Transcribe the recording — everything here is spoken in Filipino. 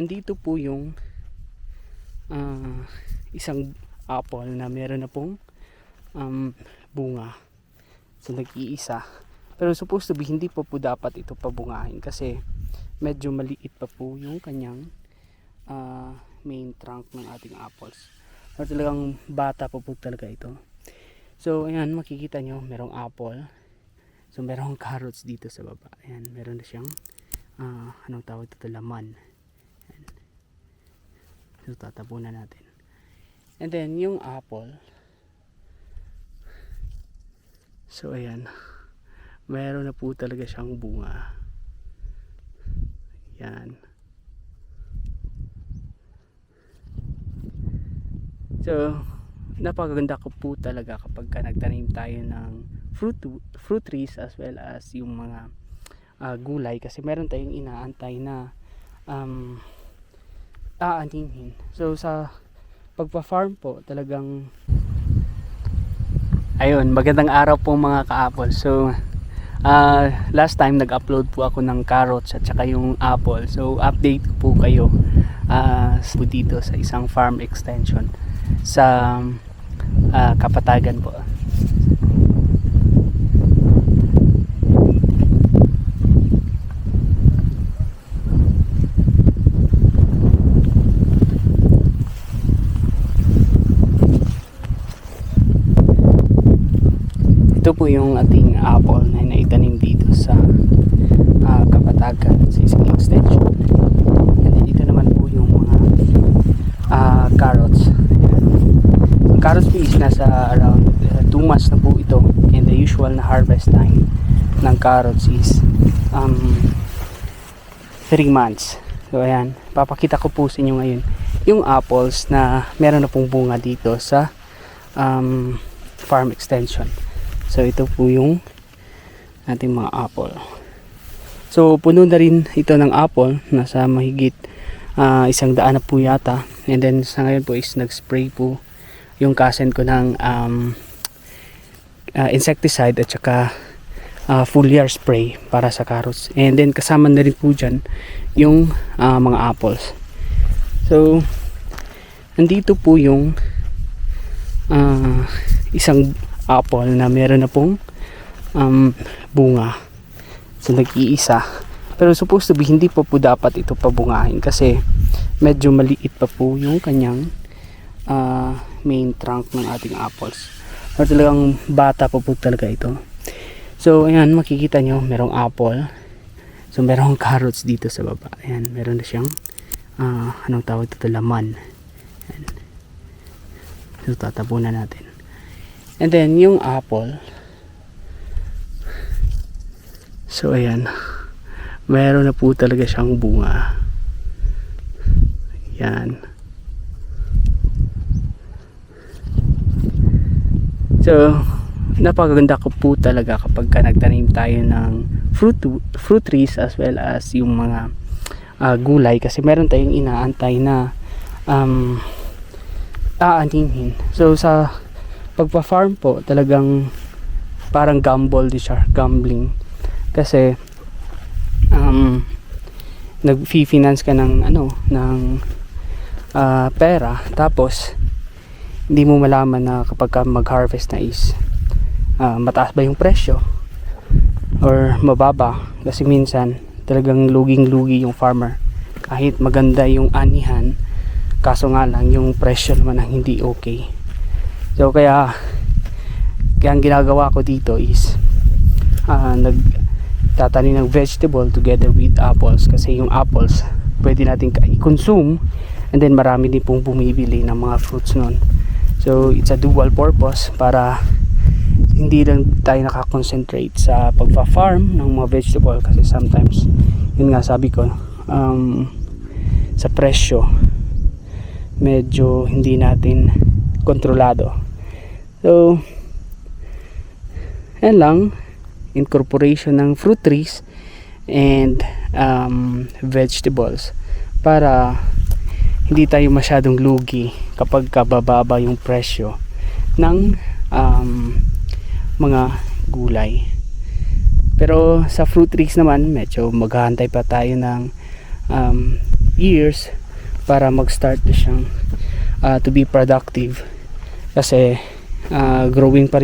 andito po yung ah, isang apple na meron na pong um, bunga. So nag-iisa. Pero supposed to be hindi pa po dapat ito pabungahin kasi medyo maliit pa po yung kanyang ah, main trunk ng ating apples. Or talagang bata pa po talaga ito. So ayan makikita nyo merong apple. So merong carrots dito sa baba. Ayan meron na siyang ah, anong tawag dito laman. So tatabunan natin. And then yung apple. So ayan. Meron na po talaga siyang bunga. Yan. So, napakaganda ko po talaga kapag ka nagtanim tayo ng fruit fruit trees as well as yung mga ah, gulay kasi meron tayong inaantay na um, aanihin. So sa pagpa-farm po talagang ayun, magandang araw po mga ka-apple. So ah, last time nag-upload po ako ng carrots at saka yung apple. So update po kayo po dito sa isang farm extension sa ah, Kapatagan po. Ito po yung ating apple na naitanim dito sa ah, Kapatagan sa isang extension. And then dito naman po yung mga ah, carrots. Ang carrots po is nasa around 2 months na po ito. And the usual na harvest time ng carrots is um, 3 months. So ayan, papakita ko po sa inyo ngayon yung apples na meron na pong bunga dito sa um, farm extension. So ito po yung ating mga apple. So puno na rin ito ng apple, nasa mahigit ah, isang daan na po yata. And then sa ngayon po is nag-spray po yung cousin ko ng um, ah, insecticide at saka ah, foliar spray para sa carrots. And then kasama na rin po dyan yung ah, mga apples. So andito po yung ah, isang apple na meron na pong um, bunga. So nag-iisa. Pero supposed to be hindi pa po dapat ito pabungahin kasi medyo maliit pa po yung kanyang ah, main trunk ng ating apples. Or talagang bata pa po talaga ito. So ayan makikita nyo merong apple. So merong carrots dito sa baba. Ayan meron na siyang ah, anong tawag dito laman. Ayan. So tatabunan natin. And then yung apple. So ayan. Meron na po talaga siyang bunga. Yan. So napakaganda ko po talaga kapag ka nagtanim tayo ng fruit fruit trees as well as yung mga ah, gulay kasi meron tayong inaantay na um, aanihin. So sa pagpa-farm po talagang parang gamble di siya, gambling. Kasi um, nag-finance ka ng ano, ng ah, pera tapos hindi mo malaman na kapag ka mag-harvest na is ah, mataas ba yung presyo or mababa. Kasi minsan talagang luging-lugi yung farmer. Kahit maganda yung anihan kaso nga lang yung presyo naman ang hindi okay so kaya kaya ang ginagawa ko dito is ah, nag tatanim ng vegetable together with apples. Kasi yung apples pwede natin i-consume. And then marami din pong bumibili ng mga fruits nun. So it's a dual purpose para hindi lang tayo nakakonsentrate sa pagpa-farm ng mga vegetable. Kasi sometimes yun nga sabi ko um, sa presyo medyo hindi natin kontrolado. So yan lang. Incorporation ng fruit trees and um, vegetables para hindi tayo masyadong lugi kapag kabababa yung presyo ng um, mga gulay. Pero sa fruit trees naman medyo maghahantay pa tayo ng um, years para mag-start na siyang ah, to be productive. Kasi ah, growing pa rin